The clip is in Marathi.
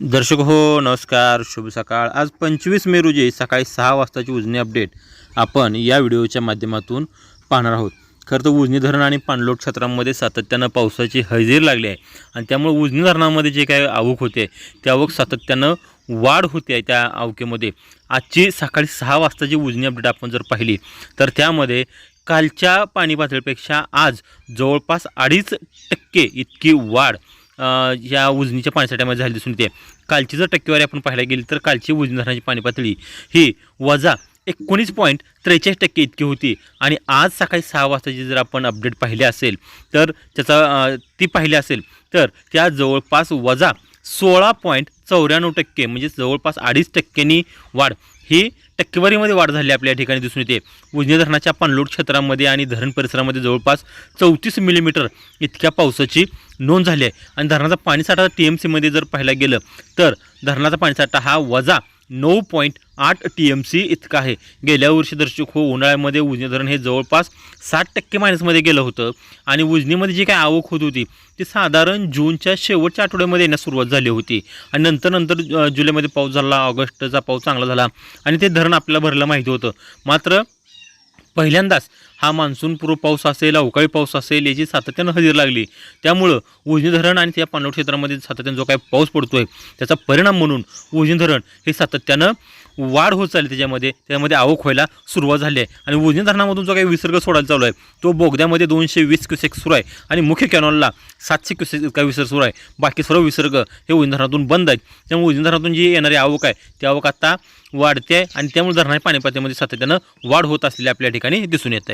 दर्शक हो नमस्कार शुभ सकाळ. आज पंचवीस मे रोजी सकाळी सहा वाजताची उजनी अपडेट आपण या व्हिडिओच्या माध्यमातून पाहणार आहोत. खरं तर उजनी धरण आणि पाणलोट क्षेत्रामध्ये सातत्यानं पावसाची हजेरी लागली आहे आणि त्यामुळे उजनी धरणामध्ये जे काही आवक होते त्या आवक सातत्यानं वाढ होते आहे त्या आवकेमध्ये. आजची सकाळी सहा वाजताची उजनी अपडेट आपण जर पाहिली तर त्यामध्ये कालच्या पाणी पातळीपेक्षा आज जवळपास अडीच टक्के इतकी वाढ या उजनीच्या पाणीसाठ्यामध्ये झाली दिसून येते. कालची जर टक्केवारी आपण पाहायला गेली तर कालची उजनी धरणाची पाणी पातळी ही वजा एकोणीस पॉईंट त्रेचाळीस टक्के इतकी होती. आणि आज सकाळी सहा वाजताची जर आपण अपडेट पाहिली असेल तर त्याचा ती पाहिली असेल तर त्या जवळपास वजा सोळा पॉईंट चौऱ्याण्णव टक्के म्हणजे जवळपास अडीच टक्क्यांनी वाढ. ही टक्केवारीमध्ये वाढ झाली आपल्या ठिकाणी दिसून येते. उजनी धरणाच्या पाणलोट क्षेत्रामध्ये आणि धरण परिसरामध्ये जवळपास चौतीस मिलीमीटर इतक्या पावसाची नोंद झाली आहे. आणि धरणाचा पाणीसाठा टी एम सीमध्ये जर पाहायला गेलं तर धरणाचा पाणीसाठा हा वजा नऊ पॉईंट आठ टी एम सी इतका आहे. गेल्या वर्षी दर्शक हो उन्हाळ्यामध्ये उजनी धरण हे जवळपास साठ टक्के मायनसमध्ये गेलं होतं. आणि उजनीमध्ये जी काय आवक होत होती ती साधारण जूनच्या शेवटच्या आठवड्यामध्ये येण्यास सुरुवात झाली होती. आणि नंतर नंतर जुलैमध्ये पाऊस झाला ऑगस्टचा पाऊस चांगला झाला. आणि ते धरण आपल्याला भरलं माहिती होतं. मात्र पहिल्यांदाच हा मान्सूनपूर्व पाऊस असेल अवकाळी पाऊस असेल याची सातत्यानं हजेरी लागली. त्यामुळं उजनी धरण आणि त्या पाणलोट क्षेत्रामध्ये सातत्यानं जो काही पाऊस पडतो आहे त्याचा परिणाम म्हणून उजनी धरण हे सातत्यानं वाढ होत चालली त्याच्यामध्ये. त्यामध्ये आवक व्हायला सुरुवात झाली आहे. आणि उजनी धरणामधून जो काही विसर्ग सोडायला चालू आहे तो बोगद्यामध्ये दोनशे वीस क्युसेक सुरू आहे आणि मुख्य कॅनॉलला सातशे क्युसेक इतका विसर्ग सुरू आहे. बाकी सर्व विसर्ग हे उजनी धरणातून बंद आहेत. त्यामुळे उजनी धरणातून जी येणारी आवक आहे ती आवक आता वाढते आहे आणि त्यामुळे धरणाच्या पाणीपातळीमध्ये सातत्यानं वाढ होत असलेली आपल्या ठिकाणी दिसून येत आहे